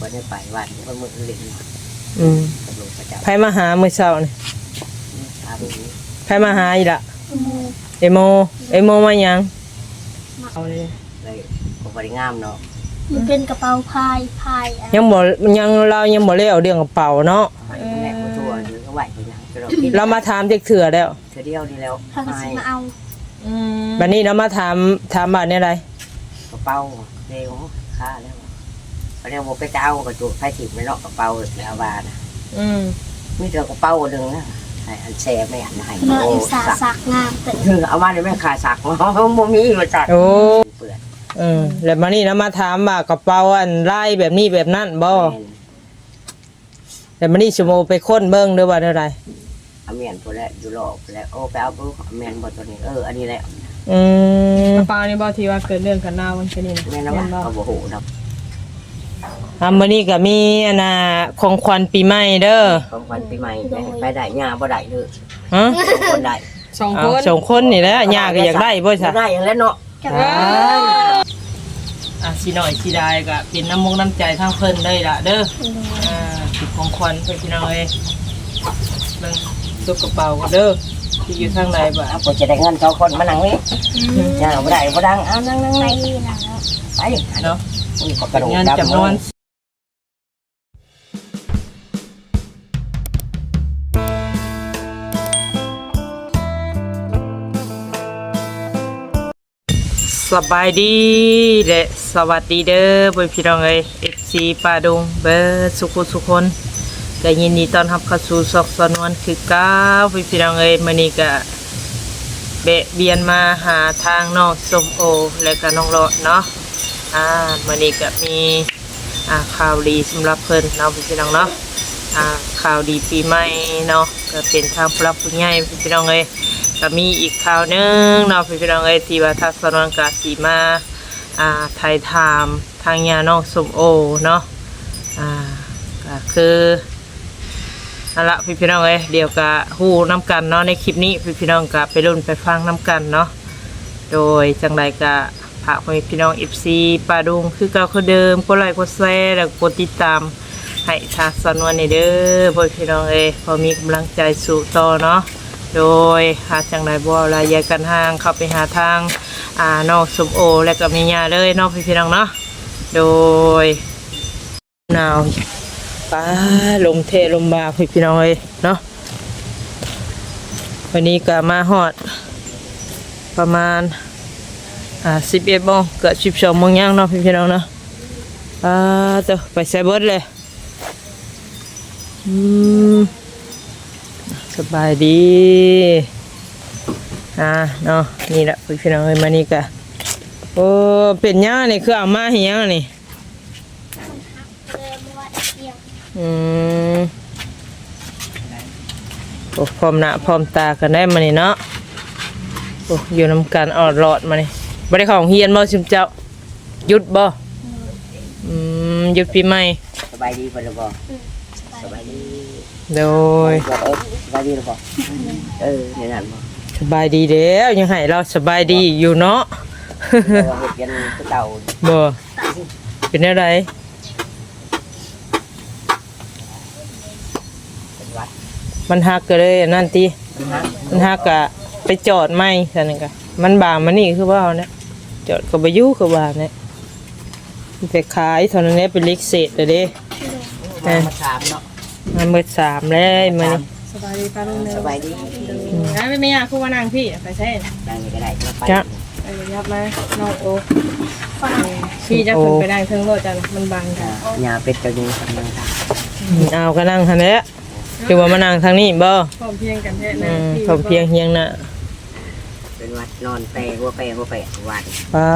บ่ได้ไปวัดมันมือเล่นอืมกับหลวงประจไผมาหามื้อเช้านี่ำอาบุญไผมาหาอีละเอโมเอโมมาหยังเอาเลยเลยก็บริงามเนาะมันเป็นกระเป๋าพายพายอะยังบ่ยังเรายังบ่แล้วเรื่องกระเป๋าเนาะให้แม่ผู้ทั่วหรือก็ไหวไปยังก็เราคิดเรามาถามจักเถื่อแล้วเธอเดียวนี่แล้วถ้าก็ให้สิมาเอาบัดนี้เรามาถามถามบาดนี้อะไรกระเป๋าเร็วค่าแล้ว อันนี้ผมไปเจ้ากระจุกไฟถิ่มไม่เนาะกระเป๋าแล้วบานะอืมมีแต่กระเป๋าหนึ่งนะให้อันแซ่ไม่อันให้เนื้อโอ้อิสาสักสักงามแต่คือเอามาในแม่ขาสักมาเขาบ่มีมาจัดโอ้เปื่อนเออแล้วบัดนี้เรามาถามว่ากระเป๋าอันลายแบบนี้แบบนั้นบ่แม่นแต่บัดนี้สมโมไปค้นเบิ่งเด้อว่าอะไรเอาเมียนตัวแรกอยู่หลอกไปแล้วโอ้ไปเอาปุ๊บเอาเมียนบนตัวนี้เอออันนี้แหละอืมกระเป๋านี่บ่ที่ว่าเกิดเรื่องกันหน้าวันนี้นะแม่นว่าเขาบอกโหนะอ่ามื้อนี้ก็มีอันน่ะของขวัญปีใหม่เด้อของขวัญปีใหม่ไปได้ยาบ่ได้เลยฮะคนได้สองเอาคนสองคนนี่แหละย่าก็อยากได้บ่อซะยากได้อย่างแล้วเนาะกับอะสิหน่อยสิได้ก็เป็นน้ำมงน้ำใจทางเพิ่นเลยล่ะเด้ออ่าสิของขวัญเพิ่นพี่น้องเอ้ยเบิ่งตุ๊กกระเป๋าก็เด้อที่อยู่ทางใดบ่เอาผมจะได้เงินสองคนมานั่งนี่ยาบ่ได้บ่ดังเอานั่งนั่งไปนั่งนะแล้วไปเนาะอุ้ยกระโดดเงินดำจำนวน สบายดีและสวัสดีเด้อเพื่อนพี่น้องเอ้ย FC ป่าดงเบิดสุขุสุคนก็ยินดีต้อนรับเข้าสู่ซอกสนวนคือเก้าเพื่อนพี่น้องเอ้ยมื้อนี้ก็เบะเบียนมาหาทางน้องสมโอ และก็น้องโลดเนาะอ่ามื้อนี้ก็มีอ่าข่าวดีสำหรับเพิ่นเนาะพี่น้องเนาะอ่าข่าวดีปีใหม่เนาะก็เป็นทางผู้รับผู้ใหญ่พี่น้องเอ้ย ก็มีอีกข่าวหนึงเนาะพี่น้องเอ้ยที่ว่าทัศนวนกาสีมาอ่าไทยถามทางยาน้องสมโอเนาะอ่าก็คือนั่นละพี่พี่น้องเอ้ยเดี๋ยวก็ฮู้น้ำกันเนาะในคลิปนี้พี่พี่น้องก็ไปรุ่นไปฟังน้ำกันเนาะโดยจังไรก็ฝากให้พี่น้อง FC ปาดุงคือเก่าคือเดิมกดไลค์กดแชร์แล้วกดติดตามให้ทัศนวนในเด้อพ่อพี่น้องเอ้ยพอมีกำลังใจสู่ต่อเนาะ โดยหาจังไรบ่ลายแยกกันห่างเข้าไปหาทางอ่านอกสมโอ และก็มีญาเลยนอกพี่พี่น้องเนาะโดยหนาวป้าลมเทลมบาพี่พี่น้องเอ้ยเนาะวันนี้ก็มาฮอด ประมาณอ่าสิบเอ็ดโมงเกิดสิบสองโมงย่างเนาะพี่พี่น้องเนาะอ่าเตไปใส่เบิร์ดเลยอืม สบายดีอ่าเนาะนี่แหละพี่น้องเอ้ยมานี่กะโอ้เป็นยังนี่คือเอามาให้หยังนี่เลยมาวัดเดียวอืมโอ้พร้อมหน้าพร้อมตากันได้มานี่เนาะโอ้อยู่นำกันออดรอดมานี่บ่ได้ของเฮียนบ่ชิมเจ้าหยุดบ่อืมหยุดปีใหม่สบายดีป่ะล่ะบ่สบา โดยเออสบายดีหรือบ่เออในนั้นบ่สบายดีแล้วยังให้เราสบายดีอยู่เนาะเออเฮ็ดกันคือเก่าบ่เป็นอะไรเป็นวัดมันหักก็เลยอันนั่นตีนะมันหักกะไปจอดไม่ท่านึงกะมันบางมันนี่คือว่าเอาเนี่ยจอดก็ไปยู่คือว่าเนี่ยมันไปขายเท่านั้นแหละเป็นเล็กเศษเลยเด้ มามาถามเนาะ มันเบิดสามแล้วมันนี่สบายดีป้าลุงเด้สอบายดีได้ไม่ไม่ยากคือว่านั่งพี่ไปใช่นั่งนี่ก็ได้มาไปไปยับมาน้องโอพี่จะขึ้นไปได้เครื่องรถจันมันบังกันยาเป็ดตัวนี้กำลังทเอาก็นั่งทันแหล้วคือว่ามานั่งทางนี้บ่พร้อมเพียงกันแท้อืนะมผมเพียงเฮียงน่ะำเป็นวัดนอนเปรหัวเปรหัวเปรวันป้า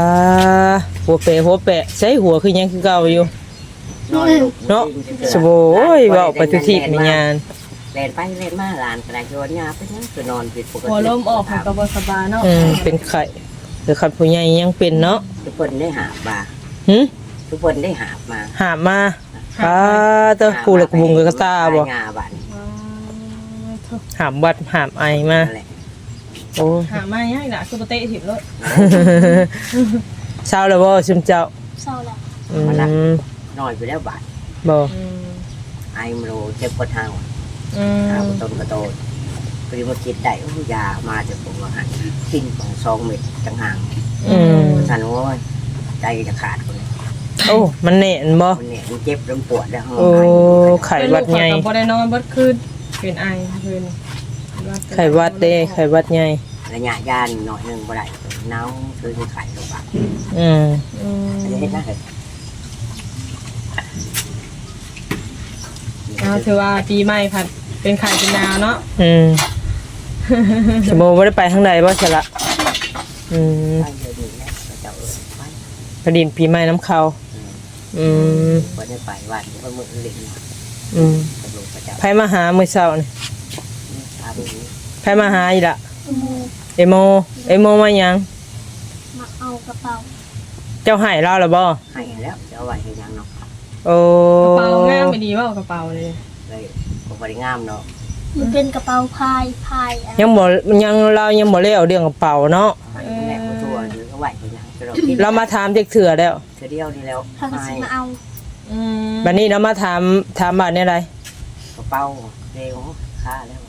หัวเปะหัวแปะใช้หัวคือยังคือเก่าอยู่นอนลุก เนาะสโบยเว้าไปทุกที่มีงานเล่นไปเล่นมาหลานกระไรโยนยาไปนั่งคือนอนผิดปกติพอลมออกมันก็บ่สบายเนาะอืมเป็นไข่หรือคันผู้ใหญ่ยังเป็นเนาะทุกคนได้หาบมาหึทุกคนได้หาบมา หามาป้าเตอผู้ละกบุงกับกระตาบ่งาบันหามวัดหามไอมานั่นแหละโอ้หามาง่ายล่ะคือบ่เตะถิ่มรถเช้าแล้วบ่ชิมเจ้าเศร้าแล้วอืม นอนไปแล้วบาดบ่อืมไอ้มันโลเจ็บปวดเท้าอืมเท้าต้นกระโตนพอดีมาคิดได้โอ้ยามาจากผมว่าหันกินของซองเม็ดจังห่างอืมสันโอ้ยใจจะขาดคนเลยโอ้มันแน่นบ่มันเนี่ยมันเจ็บมันปวดแล้วห้องโอ้ไห้ไข้หวัดใหญ่เป็นลูกข่อยก็บ่ได้นอนเบิดคืนเป็นไอคืนไข้หวัดเด้ไข้หวัดใหญ่ระยะยานหน่อยหนึงบ่ได้เน่าคือไข่ลงปากอืมอืมอันนี้เห็นนะ เห็นเอาถือว่าปีใหม่ผัดเป็นไข่เป็นนาวเนาะอืมสมมุติบ่ได้ไปทางใดบ่ใช่ละอืมไปเดี๋ยวนี้นะก็จะเออไปกระดินปีใหม่น้ำเขาอืมบ่ได้ไปวัดก็มือเล็กหน่อยอืมกระโดดกระจับไผมาหามื้อเช้านี่พาไปนี้ไผมาหาอีละมูเอโม เอโมมาหยัง มาเอากระเป๋า เจ้าให้เราแล้วบ่ให้แล้วจะเอาไว้ให้ยังเนาะ โอ้กระเป๋างามไม่ดีเว่ากระเป๋าเลยเลยก็บริงามเนาะมันเป็นกระเป๋าพายพายอะไรยังบ่ยังเรายังบ่แล้วเรื่องกระเป๋าเนาะให้แม่ผู้ตัวหรือเอาไว้ให้ยังจะเราคิดเรามาถามจักเถื่อแล้วเธอเดียวนี่แล้วถ้าก็ให้สิมาเอาอืมบัดนี้เรามาถามถามบาดนี่อะไรกระเป๋าเร็วค่าแล้ว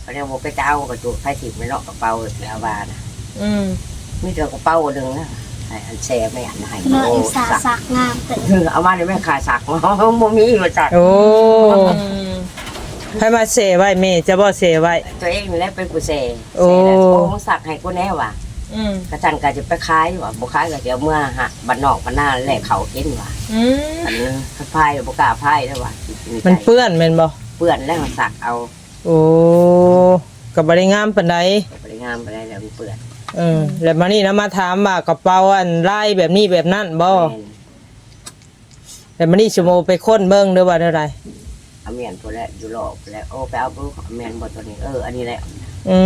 เขาเรียกว่าไปเจ้ากระจุกไฟถิบไม่เนาะกระเป๋าแล้วบานะอืมมีแต่กระเป๋าหนึ่งนะ ให้อันแช่ไม่อันให้เนื้อโอ้เอสาสักสักงามแต่คือเอามาในแม่ขาสักมาบ่มีมาสักโอ้อืมให้มาเสไว้แม่จะบ่เสไว้ ตัวเองนี่แหละเป็นกูเซ่โอ้เซ่แล้วโอ้มึงสักให้กูแน่ว่ะอืมกระจันก็จะไปขายว่ะบุขายก็เดี๋ยวเมื่อฮะบันนอกบันหน้าแหละเขากินว่ะอืมอันนี้พายบุกล้าพายแล้วว่ะมันเปื้อนแม่นบ่เปื้อนแล้วสักเอา โอ้ก็บ่ได้งามปานใดบริงามไปได้แล้วมันเปื้อน เออแล้วมานี่นะมาถามว่ากระเป๋าอันลายแบบนี้แบบนั้นบ่แม่นแต่มานี่ชั่วโมงไปค้นเบิ่งเด้อว่าเท่าใดเอาเมียนตัวแรกอยู่หลอกแล้วโอ้ไปเอาปุ๊บเอาเมียนบนตัวนี้เอออันนี้แหละอื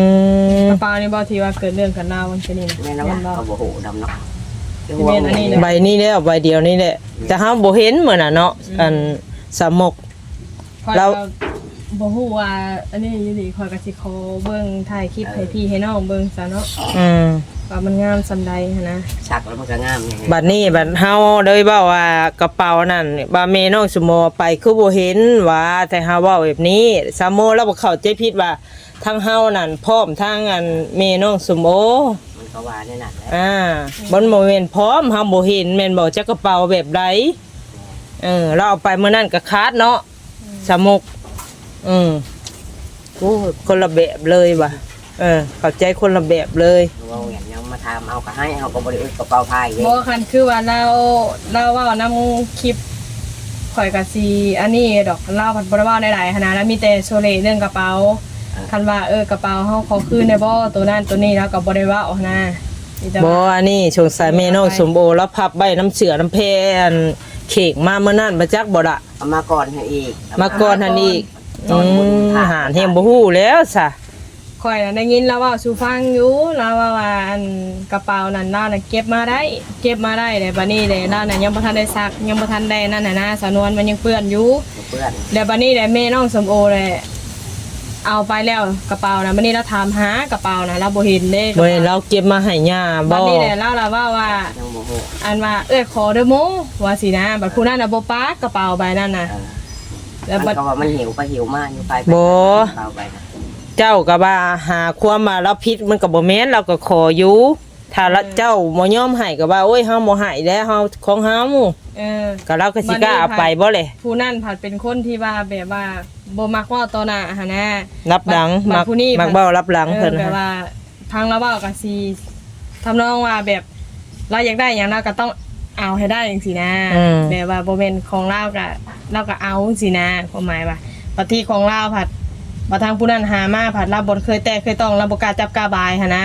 มกระเป๋านี่บ่ที่ว่าเกิดเรื่องกันราวมันเป็นนี่นะแม่นนะแม่ว่านบ่เอาโบโหดำเนาะแม่นอันนี้เลยใบนี้แล้วใบเดียวนี่แหละแต่เฮาบ่เห็นเหมือนน่ะเนาะอันสามกคอยเราก็ บ่ฮู้ว่าอันนี้อยู่ดีคอยก็สิขอเบิ่งถ่ายคลิปให้พี่ให้น้องเบิ่งซะเนาะอืมว่ามันงามซำใดหันนะสักแล้วมันก็งามไงบัดนี้บัดเฮาเลยเว้าว่ากระเป๋านั่นบ่าแม่น้องสมโมไปคือบ่เห็นว่าแต่เฮาเว้าแบบนี้สามโมแล้วบ่เข้าใจผิดว่าทางเฮานั่นพร้อมทางอันแม่น้องสมโอมันก็ว่าแน่นอนแหละอ่าบ่บ่แม่นพร้อมเฮาบ่เห็นแม่นบ่จักกระเป๋าแบบใดเออเราเอาไปมื้อนั้นก็ขาดเนาะสามก อืมโอ้ยคนละแบบเลยว่ะ เออเข้าใจคนละแบบเลยว่าเงี้ยยังมาทำเอาก็ให้เอาก็บริอุดกระเป๋าพายเลยบ่คันคือว่าเราเราเว้านํคลิปข่อยก็สิอันนี้ดอกเราผัดบ่ได้เว้าหลายๆหันนะแล้วมีแต่โซเลเรื่องกระเป๋าคันว่าเออกระเป๋าเฮาขอคืนได้บ่ตัวนั้นตัวนี้แล้วก็บ่ได้เว่าเอานะมีแต่บ่ว่าอันนี้สงสัยแม่น้องสมโอแล้วพับใบน้ำเสือน้ำเพอันเข่งมาเมื่อนั้นมาจักบ่ละเอามาก่อนให้อีกมาก่อนทันอีก อืมอาหารเฮงบ่ฮู้แล้วซะข่อยน่ะได้ยินแล้วเว่าสู่ฟังอยู่แล้วว่าว่าอันกระเป๋านั้นเราน่ะเก็บมาได้ เก็บมาได้แต่บัดนี้เลยเราน่ะยังบ่ทันได้ซัก ยังบ่ทันได้นั่นน่ะนะสำนวนมันยังเปื้อนอยู่เพื่อนแล้วบัดนี้แหละแม่น้องสมโอเลยเอาไปแล้วกระเป๋านะบัดนี้เราถามหากระเป๋านะเราบ่เห็นเด้กระบ่เป๋าเห็นเราเก็บมาให้ย่าบับ่ดนี้แหละเราล่ะว่าว่า ยังโมโหอันว่าเอ้ยขอเด้อโมว่าสินะบัดผู้นั้นน่ะบ่ปากกระเป๋าใบนั้นน่ะเออ แล้วมับันด ก็ว่ามันหิวไปหิวมากอยู่ไปบ่ เอาไปนะเจ้าก็ว่าหาความมาเราผิดมันก็บ่แม่นเราก็ขออยู่ถ้าละเจ้าบ่ยอมให้ก็ว่าโอ้ยเฮาบ่ให้แล้วเฮาของเฮาเออ ก็เราก็สิกล้าเอาไปบ่เลยผู้นั่นผัดเป็นคนที่ว่าแบบว่าบ่มักเว่าต่อหน้าหานะรับหลังบัมัดกผู้นี้มักเบ้ารับหลังเอเพิ่อนแบบนะว่าทางเราเว้าก็สิทำนองว่าแบบเราอยากได้อย่างเราก็ต้อง เอาให้ได้จังซี่นะแบบว่าบ่แม่นของเราก็เราก็เอาจังซี่นะความหมายว่าปฏิของเราผัดบ่ทางผู้นั้นหามาผัดเราบ่เคยแตะเคยต้องเราบ่กล้าจับกล้าบายหันนะ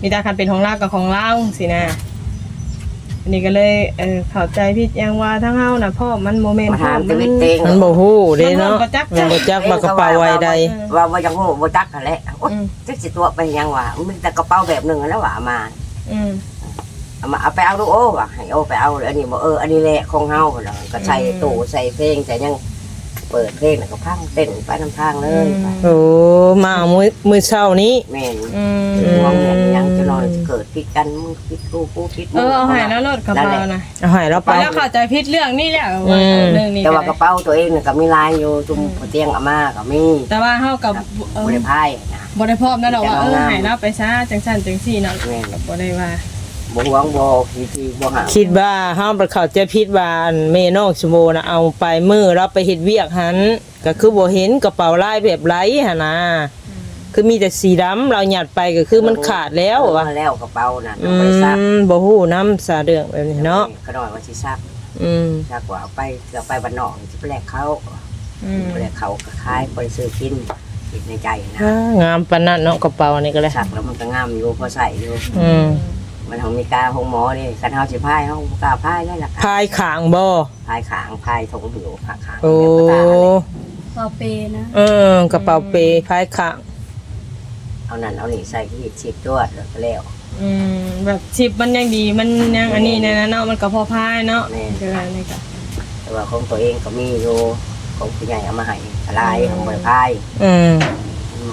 มีแต่คันเป็นของเรากับของเราจังซี่นะอันนี้ก็เลยเออเข้าใจผิดยังว่าทั้งเฮาน่ะพ่อมันโมเมนต์มาพ่อถามมัชีวิตนเองมันบ่ฮู้เด้เนาะมันบ่จักมันบ่จักว่ากระเป๋าไว้ใดว่าว่ายังโง่บ่จักกันแหละโอ๊ยอืม จักสิตัวไปยังวะมันแต่กระเป๋าแบบหนึ่งแล้วว่ะเอามา อืม เอามาเอาไปเอาดูโอ้ว่ะให้โอ้ไปเอาอันนี้บอกเอออันนี้แหละของเฮาเหรอก็ใส่ตู้ใส่เพลงใส่ยังเปิดเพลงแล้วก็พังเต้นไปน้ำทางเลยไปโอ้มาเอามื้อมื้อเช้านี้ แม่นอืมห่วงเนี่ยยังจะนอนเกิดพิดกันมึงพิดกูกูพิดมึเองอเอาใหายแล้วรถกระเป๋านะเอาให้เราไปไปแล้วเข้าใจผิดเรื่องนี่แหละอืม เรื่องนี้แต่ก็ว่ากระได้เป๋าตัวเองเนี่ยก็มีลายอยู่จุ่มหัวเตียงอาม่าก็มีแต่ว่าเฮากับเออบริพายนะ บ่ได้พร้อมนะดอกว่าเออแต่เรางามใหายแล้วไปซะจังซั่นจังซี่เนาะแม่นบ่ได้ว่า บ่หวงบ่ทีทีบ่หาคิดว่าเฮาบ่เข้าใจผิดว่าอันแม่น้องสมโมน่ะเอาไปมือเราไปเฮ็ดเวียกหันก็คือบ่เห็นกระเป๋าลายแบบไรหั่นน่ะคือมีแต่สีดำเราหยัดไปก็คือมันขาดแล้วว่าว่ะแล้วกระเป๋าน่ะอืเอาไปซักมบ่ฮู้นำสาเรื่องแบบนี้เนาะก็น้อยว่าสิซักอืมซักว่าเอาไปเกือไปบ้านนอกสิไปแลกเขาอืมไปแลกเขาก็ขายไปซื้อกินคิดในใจนะอ่างามปานนั้นเนาะกระเป๋านี่ก็เลยซักแล้วมันก็งามอยู่พอใส่อยู่อืม มันของมีกาของหมอนี่คันเฮาสิพายเฮาบ่กล้าพายได้ล่ะพายขางบ่พายขางพายถงหิวพายขางโอ้เดี๋ยวก็ตาเลยเปาเปนะเออกระเป๋าเปพายขางเอานั่นเอานี่ใส่ที่ชิบจวดแล้วก็แล้วอืมแบบชิปมันยังดีมันยังอันนี้เนี่ยนะเนาะมันก็พอพายเนาะแม่คืออะไรนี่ก็แต่ว่าของตัวเองก็มีอยู่ของผู้ใหญ่เอามาให้อะไรของบริพายอืม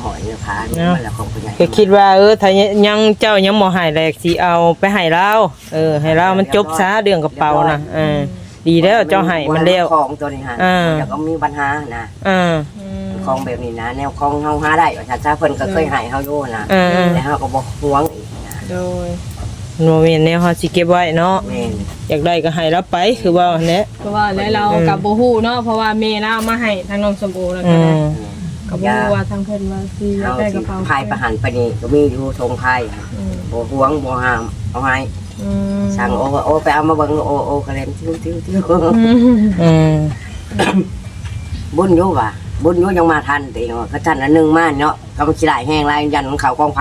หอยเนื้อพาเนาะมันแหละของผู้ใหญ่ก็คิดว่าเออถ้ายังเจ้ายังบ่ให้แลกสิเอาไปให้เราเออให้เรามันจบซะเรื่องกระเป๋านะเออดีแล้วเจ้าให้มันแล้วของตัวนี้ฮะอ่าแล้วก็มีปัญหานะอ่าอืมของแบบนี้นะ แนวของเฮาหาได้ว่าถ้าจ้าเพิ่นก็เคยให้เฮาอยู่นะเออแต่เฮาก็บ่หวงอีกนะโดยโนเมนแนวเฮาสิเก็บไว้เนาะแม่นอยากได้ก็ให้เราไปคือว่าอันเนี้ยเพราะว่าแล้วเราอืมกับโบฮูเนาะเพราะว่าเมย์เราเอามาให้ทางน้องสมโอแล้วอื ก็ได้มกับโบฮูว่าทางเพิ่นว่าสิอยากเฮาได้กสิระเป๋าพายประหันไปนี่ก็มีอยู่ทงไทยอืมบ่หวงบ่ห้ามเอาให้อืมสั่งโอโอไปเอามาเบิ่งโอโอกระเล่นติ้วติ้วติ้วอืมอืมบุญอยู่ว่ะบุญอยู่ยังมาทันแต่เองว่าเขาทันอันหนึงมาเนาะก็มันสิได้แห้งลายยันของเขากองไฟ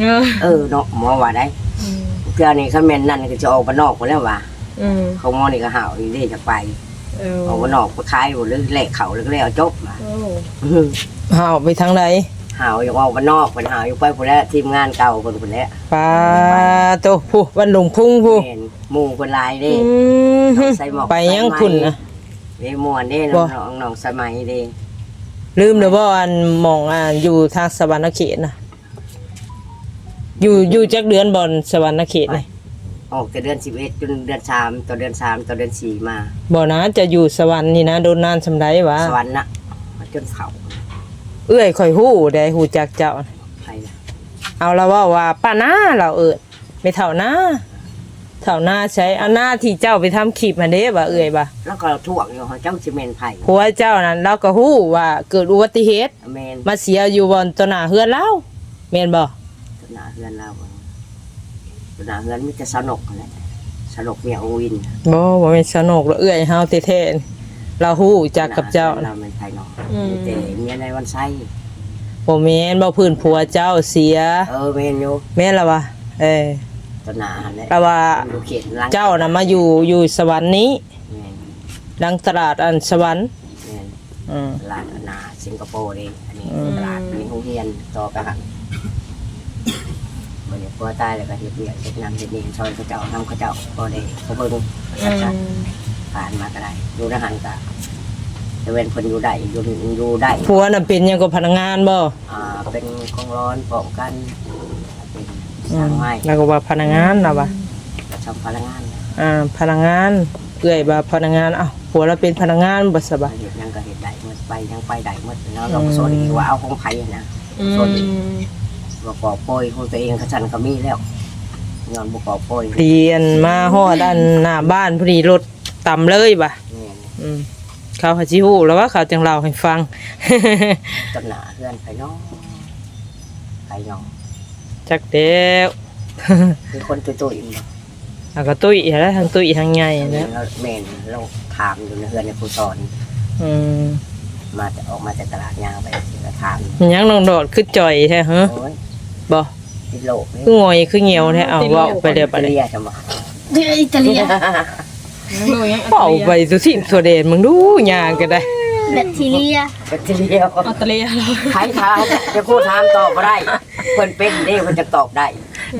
เออเออเนาะหมอว่าได้อืมเพื่อนี่คันแม่นนั่นก็จะออกบ้านนอกไปแล้วว่ะอืมเขาหมอนี่ก็หาวอีเด้จะไป เออออกบ้านนอกไปขายบ่หรือแลกเขาหรือแล้วจบมา โอ้เฮาไปทางใดหาวอยู่ออกบ้านนอกไปหาวอยู่ไปพุ่นแล้วทีมงานเก่าเพิ่นพุ่นแล้วปาโตผู้วันหลงพุ่งผู้แม่นหมู่เพิ่นหลายเด้ อืมใส่หมอก ไปยังคุณนะ เด้ม่วนเด้บ่น้องๆน้องสมัยเด้ลืมเด้อบ่อันหมองอ่าอยู่ทางสวรรณเขตนะอยู่อยู่จักเดือนบ่อนสวรรณเขตนี่ ออกแต่เดือน11จนเดือน3ต่อเดือน3ต่อเดือน4มาบ่นะจะอยู่สวรรค์นี่นะโดนนานสำไดวะสวรรค์น่ะมาจนเฒ่าเอื้อยข่อยฮู้ได้ฮู้จักเจ้าไปนะเอาละว่าว่าป้าหน้าเราเอิ้นไม่เท่าหน้าเท่าหน้าใช้เอาหน้าที่เจ้าไปทำคลิปมาเด้บ่เอื้อยบ่แล้วก็ถ่วงอยู่เฮาเจ้าสิแม่นไผผัวเจ้านั้นเราก็ฮู้ว่าเกิดอุบัติเหตุแม่นมาเสียอยู่บนต้นหน้าเฮือนเราแม่นบ่ตัวหน้าเฮือนเราตัว หนาเฮือนมีแต่สนุกนั่นแหละสนุกเมียโอวินบ่บ่แม่นสนุกหรอกเอื้อยเฮาแท้ๆเราฮู้จักกับเจ้าเราเป็นไทยเนาะมีแต่เมียในวันไส้บ่แม่นบ่พื้นผัวเจ้าเสีย เออแม่นอยู่แม่นละวะเออตัวหนาหันแหละแต่ว่าอยู่เขตหลังเจ้าน่ะมาอยู่อยู่สวรรค์นี้แม่นดังตลาดอันสวรรค์แม่นอืม ตลาดหนาสิงคโปร์เองอันนี้อืม ตลาดนี้โรงเรียนต่อไปหัน มันเนี่ยพอตายแล้วก็เฮ็ดเวียกเฮ็ดนำเฮ็ดนี่ซอยเขาเจ้าทำเขาเจ้าพอได้เขาเบิ่งอืมผ่านมาก็ได้อยู่ในหันก็จะเว้นคนอยู่ได้อยู่อยู่ได้ผัวน่ะเป็นหยังก็พนักงานบ่อ่าเป็นกองร้อนป้องกันเป็นอืสร้ามงไม้แล้วก็ว่าพนักงานน่ะวะทำพลังงานอ่าพนักงานเอื้อยว่าพนักงานเอ้าผัวเราเป็นพนักงานบ่สบายเห็ดยังก็เห็ดได้เมื่อไปยังไปได้เมื่อแล้วเราก็สอนอีกว่าเอาของไผ่นะ อืม ประกอบโปยของตัวเองกระชันก็มีแล้วย้อนประกอบโปยเรียนมาฮอดอันหน้าบ้านพอดีรถต่ำเลยบ่ะนี่อืมเขาหาสิฮู้แล้วว่าเขาจังเล่าให้ฟังต้นหนาเพื่อนไปน้องไปน้องจักเด้วคือคนตุยตุยๆแล้วก็ตุ้ยแล้วทั้งตุ้ยทั้งใหญ่เนี่นะเราเมนเราถามอยู่ในเพื่อนในครูสอน อืมมาจะออกมาจากตลาดยางไปเราถามมันยังน้องโดดคือจ่อยแท้ฮะ โอ้ย บ่ติดโลกนี่คืองอยคือเหี่ยวแท้เอาเว้าไปเดี๋ยวไปไปเลยเรียกจะมาเดืออิตาเลียยังดูยังเป่าไปสุสิตัวเด่นมึงดูหยังก็ได้ แบคทีเรียไปเรียกออสเตรเลียเราใครถามจะพูดถามตอบบ่ได้เพิ่นเป็นเด้เพิ่นจะตอบได้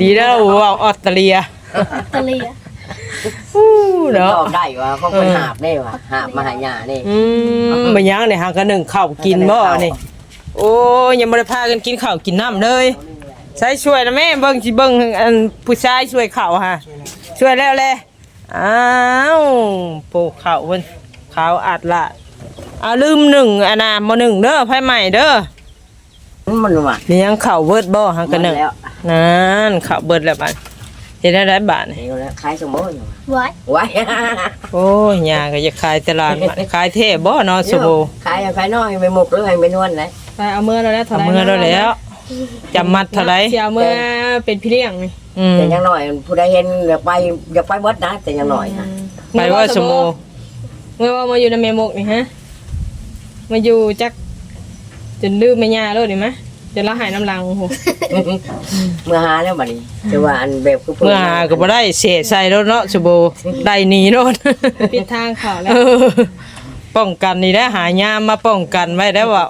ดีแล้วเว้าออสเตรเลียอิตาเลียอู้ตเนาะอบได้ว่าเขาเป็นหาบได้ว่าหาบมาหายานี่อืมบ่ยังได้หางกันหนึ่งข้าวกินบ่นี่ โอ้ยยังบ่ได้พากันกินข้าวกินน้ำเลย ใช้ช่วยนะแม่เบิ่งสิเบิ่งอันผู้ชายช่วยข้าวฮะช่วยแล้วแหละอ้าวปลูกข้าวเพิ่นข้าวอัดละเอาลืมหนึ่งอันน่ะบ่หนึ่งเด้อไผใหม่เด้อมันว่านี่ยังข้าวเบิดบ่หางกันหนึ่งแล้วนั่นข้าวเบิดแล้วบัดเฮ็ดได้ได้บาดนี่นี่แล้วขายสมบูรณ์ไว้ไว้โอ้ยยาก็จะขายตลาดบัดขายเท่บ่เนาะสบู่ขายภายนอกไปหมกหรือไปนวลเลยไปเอาเมื่อเราแล้วเท่าเอาไหร่มือแล้วแล้ว จำมัดเท่าไหร่เสียเมื่อเป็นพี่เลี้ยงนี่อืมแต่ยังหน่อยผู้ใดเห็นอยากไปอยากไปวัดนะแต่ยังหน่อยนะไปว่าสบู่เมื่อว่ามาอยู่ในเมมกนี่ฮะ มาอยู่จักจนลืมแม่ย่าแล้วนี่มะจนละหายน้ำลังโอ้โหเมื่อหาแล้วบัดนี้แต่ว่าอันแบบคือเมื่อหาก็บ่ได้เสียใส่รถเนาะสบู่ได้หนีรถปิดทางเขาแล้วเออป้องกันนี่ได้หายามมาป้องกันไว้ได้ว่า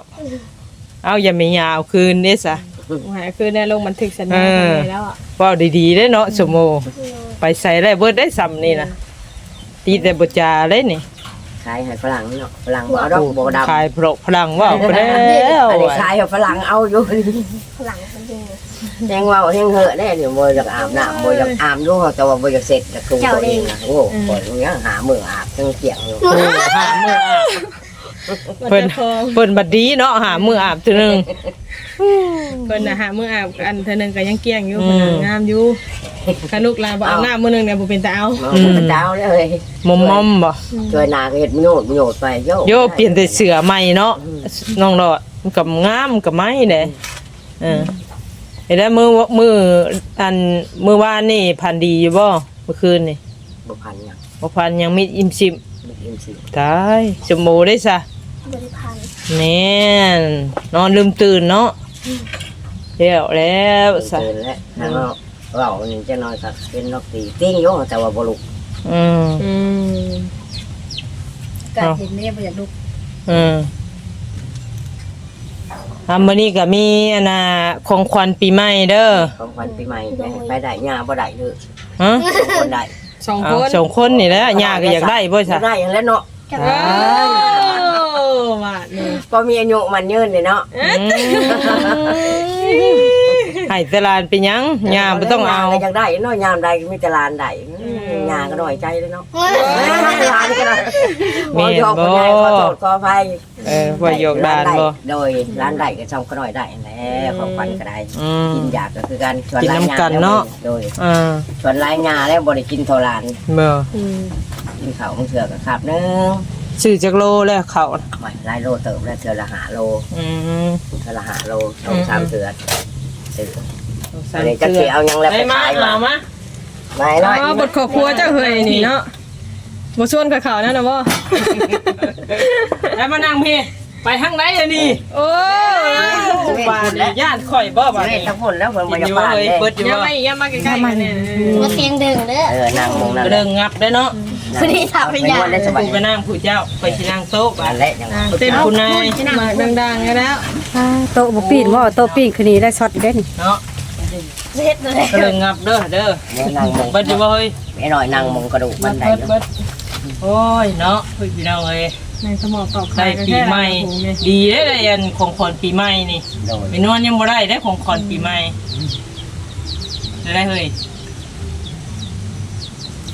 เอาอย่าไม่ยาวคืนเด้ซะหายคือได้ลงบันทึกสัญญาเออไปแล้วอะเว้าดีๆได้เนาะสมโมไปใส่ได้เบิดได้ซ้ำนี่นะตีแต่บ่จาได้นี่ขายให้ฝรั่งเนาะฝรั่งบ่เอาดอกบ่ดำขายโปรพลังเว่าไปแล้วอันนี้ขายให้ฝรั่งเอาอยู่หลังมันอยู่แทงเว่าแทงเหอะแน่เดี๋ยวบ่อยากอาบน้ำบ่อยากอาบอยู่แต่ว่าบ่อยากเสร็จแต่คือตัวเองนะโอ้ปวดยังหามืออาบจังเกี่ยงอยู่โอ้หามืออาบมัน เพิ่นจะพองเพิ่นบัดดีเนาะหามืออาบตัวหนึงเพิ่นน่ะหามืออาบอันเธอหนึงก็ยังเกลี้ยงอยู่อืมเพิ่นน่ะงามอยู่คันลูกหลานบ่อาบน้ำมื้อหนึงเนี่ยบ่เป็นตาเอามันเป็นเจ้าเลยมอมมอมบ่ช่วยนาก็เฮ็ดมโนดมโนดไปโยโยเปลี่ยนแต่เสือใหม่เนาะน้องดอดมันกับงามกับไม้เด้เออเห็นได้มือมืออันมือวานนี่พันดีอยู่บ่เมื่อคืนนี่บ่พันหยังบ่พันยังมิดอิ่มซิมบ่อิ่มสิตายสมโมได้ซะ บริพันธ์แม่นนอนลืมตื่นเนาะแล้วแล้วซะตื่นแล้วทางเราเรานี่จะนอนสักเป็นนกตีติ้งอยู่แต่ว่าบ่ลุกอืมอืมก็เห็นแม่บ่อยากลุกอืมอ่ามื้อนี้ก็มีอันน่ะของขวัญปีใหม่เด้อของขวัญปีใหม่ไปได้ย่าบ่ได้เลยฮะคนได้สองเอาคนสองคนนี่แหละย่าก็อยากได้บ่ซะได้อย่างแล้วเนาะจะโอ้ ว่านี่ก็มีอายุมันยืนเลยเนาะให้แตลาดเป็นหยังย่าบ่ต้องเอา ก็อยากได้เนาะยามใดมีแต่ลานใดยาก็น้อยใจเลยเนาะลานก็ได้บ่ ยอกคนใหญ่ขอโทษขออภัยเออว่าโยกดานบ่ โดยร้านใดก็ช่องก็น้อยได้แหละของขวัญก็ได้อืมกินยากก็คือการชวนกินรายน้ำกันเนาะ โดยอ่าชวนรายงานแล้วบ่ได้กินเท่าหลานเบ่อืมกินข้าวของเถื่อกับขับนึง ซื้อจักโลแล้วเขาน่ะไม่หลายโลเติมแล้วเถื่อละหาโลอืมเถื่อละหาโลสองสามเถื่อเถื่อสาอัมนนี้จะเทื่เกี่เอายังแล้วได้ไปมาขายเอามามาไม่อ๋น้อยอบทขอบครัวเจ้าเฮยนี่เนาะบ่ชวนกับเขานั่นน่ะบ่แล้วมานั่งพี่ไปทางไหนอันนี้โอ้บ้านนี่ย่านข่อยบ่บ้านไม่นี้ทั้งคนแล้วคนกิมานอจะยู่บ้านเลยเลยเปิดอยู่อย่าบ่มาอย่ามาใกล้ๆกันเนี่ยมาเสียงดึงเด้อเออนางมงนั่นเรื่องงับได้เนาะ พอดีถามพยานได้สบายผู้ไปนั่งผู้เจ้าไปสินั่งโต๊ะบ้าอันนแรกยังอ่าเต้นคุณนายมาดังๆกันแล้วอ่าโต๊ะบ่ปีนว่าโต๊ะปีนคืนนี้ได้ช็อตได้นี่เนาะเฮ็ดเลยเรื่องงับเด้อเด้อเนี่ยนางมงเบิดอยู่บ่เฮ้ยไม่น้อยนางมงกระดูกบันไดเบิดเบิดโอ้ยเนาะพี่น้องเอ้ยในสมองตอบได้ปีใหม่ดีได้ได้อันของขวัญปีใหม่นี่โดยไปนอนยังบ่ได้ได้ของขวัญปีใหม่ได้ได้เฮ้ย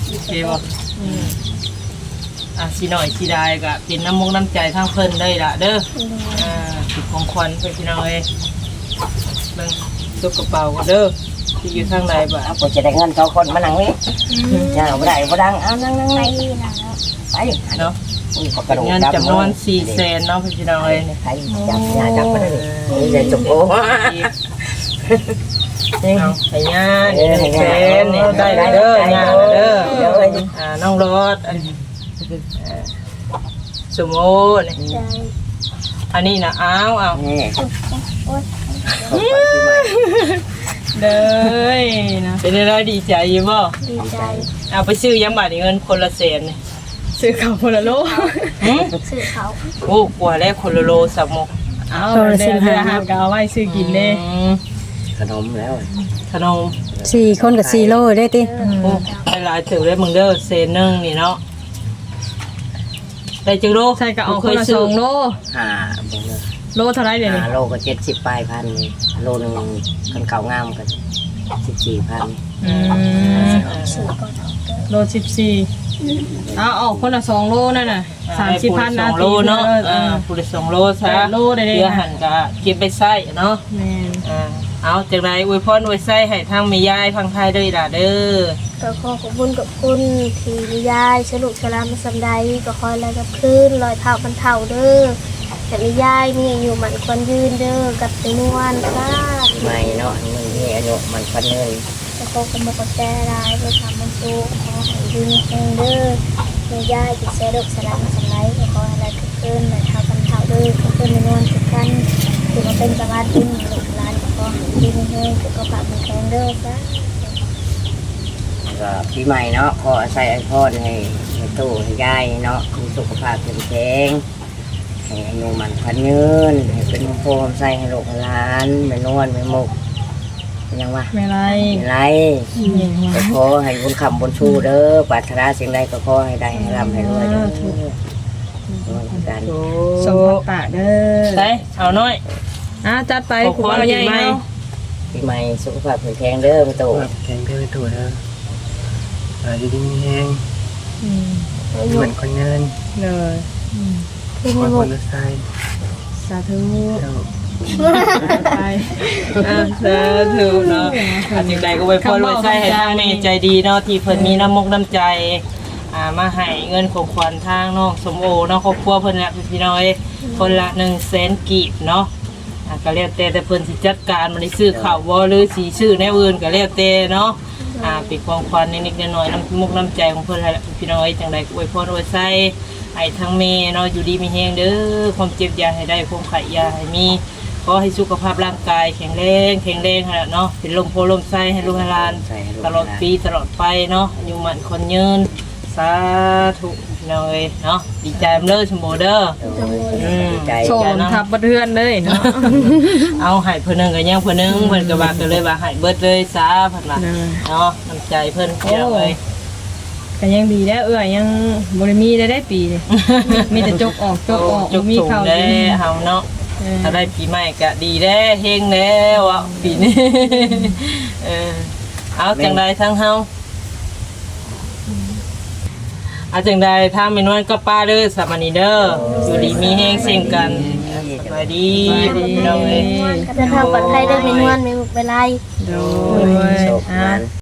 โอเคบ่ อะสิหน่อยสิได้ก็เป็นน้ำมงน้ำใจทางเพิ่นได้ละเด้ออ่าสิของขวัญไปพี่น้องเอ้ยเบิ่งตุ๊กกระเป๋าก็เด้อที่อยู่ทางใดบ่เอาผมจะได้เงินสองคนมานั่งนี่ยังไม่ได้บ่ดังเอานั่งนั่งไปนั่งนะไปเนาะกระดูกเงินจำนวน4แสนเนาะพี่น้องเอ้ยนี่ใครจับยาจับมาได้นี่เลยจุกโอ้เอาไปย่านี่หนึ่งแสนนี่ได้เด้อย่าเด้ออ่าน้องรถอันอ่าสมโอนี่อันนี้นะอ้าวอ้าวเด้ยนะเป็นอะไรดีใจอยู่บ่ดีใจเอาไปซื้อยังบาทเงินคนละแสนนี่ซื้อเขาคนละโลหึสื่อเขาโอ้กว่าแล้วคนละโลสักหมกเอาเดี๋ยวเดี๋ยวหาก็เอาไว้ซื้อกินเด้อืมข นมแล้วขนมสี่คนกับสี่โลได้ติโอ้ให้หลายถึงได้มึงเด้อเซนหนึงนี่เนาะได้จังโลใช่ก็เอาบ่คนละสองโล หาบ่เด้อโลเท่าไรเดี๋ยวนี้หาโลก็70ปลายพันนี่โลหนึงกันเก่างามกัน14,000อืมโลสิบสี่เอาออกคนละสองโลนั่นน่ะสามสิบพันสนะองโลเนาะเออเออ่าอผู้ละสองโลซะแปดโลได้เลยเพื่อหันก็เก็บไปใส่เนาะแม่นอ่า เอาจากไหนอวยพรอวยไส้ให้ทางแม่ยายพังไทยเด้วยล่ะเด้อก็ขอขอบคุณกับคุณที่นิยายสรุปสลามสำใดก็คอยแล้วกับคืนลอยเท่าพันเท่าเด้อแต่นิยายมีอายุมันควรยืนเด้อกับจำนวนค่ะใหม่เนาะมันมีอายุมันพันเงินแล้วก็กำลังแจรายด้วยความมันสูขอให้ยืนเองเด้อนิยายที่สรุปสลามสำใดก็ขอให้แล้วกับคืนลอยเท่าพันเท่าเด้อกับคืนจำนวนทุกกันที่มาเป็นสมาธิลูกหลาน ก็ขอให้งคือก็ฝากเป็นแข็งเด้อจ้าก็ปีใหม่เนาะขออาศัยไอพรให้ให้ตู้ให้ยายเนาะมีสุขภาพแข็งแรงให้อายุมันพันเงินให้เป็นมงคลใส่ให้ลูกให้หลานไม่นวลไม่หมกเป็นยังวะไม่ไรไม่ไรก็ขอให้บุญคำบุญชูเด้อปรารถนาสิ่งใดก็ขอให้ได้ให้ร่ำให้รวยเด้อยกันสมบัติปาเด้อใส่เอาน้อย อะจัดไปขอบคุณคุณเอาใหญ่ปีใหม่เนาะปีใหม่สุขภาพแข็งแรงเด้อมาตู้แข็งเด้อถูกเด้ออ่าดีดีมีแห้งอืมเหมือนคนเงินเลยคนคนรถไฟสาธุเจ้า ไปอ่าสาธุเนาะอาจจะใดก็อวยพรอวยไส้ให้ทางแม่ใจดีเนาะที่เพิ่นมีน้ำมกน้ำใจอ่ามาให้เงินของขวัญทางน้องสมโอเนาะครอบครัวเพิ่นละพี่น้อยคนละ1แสนกีบเนาะ อ่าก็แล้วแต่แต่เพิ่นสิจัดการมันได้ซื้อข้าวบ่หรือสิซื้อแนวอื่นก็แล้วแต่เนาะอ่าเป็นของขวัญนิดๆน้อยๆน้ำมุกน้ำใจของเพิ่นละพี่น้อยจังใดก็อวยพรอวยไส้ให้ทางแม่เนาะอยู่ดีมีแฮงเด้อความเจ็บอย่าให้ได้ความไข้อย่าให้มีขอให้สุขภาพร่างกายแข็งแรงแข็งแรงขนาดเนาะเป็นลมโพลมไส้ให้ลูกให้หลานใส่ให้ลูกตลอดปีตลอดไปเนาะอยู่หมันคนยืน สาธุพี่น้องเอ้ยเนาะดีใจมเลยสมบูรณ์เด้อเออดีใจโซนทับบัดเทือนเลยเนาะเอาให้เพิ่นหนึงก็ยังเพิ่นหนึงเพิ่นก็ว่ากันเลยว่าให้เบิดเลยซาเพิ่นว่าเออเนาะน้ำใจเพิ่นพี่น้องเอ้ยก็ยังดีแล้วเอ้ยยังบริมีได้ได้ปีเลยมีแต่จกออกจกออกจุกมีถุงข่าวแล้ดีเฮาเนาะเออถ้าได้ปีใหม่ก็ดีแล้วเฮงแล้วอะปีนี้เออเอาจังใดทั้งเฮาเอาจังใดถ้าไม่นวลก็ป้าเด้อสามนีเด้ออยู่ดีมีแห้งเสียงกันสบายดีพี่น้องเอ้ยก็จะทำปัดไทยได้ไม่นวลไม่บุกไปไล่ โดโอ้ยยโชคอะมัน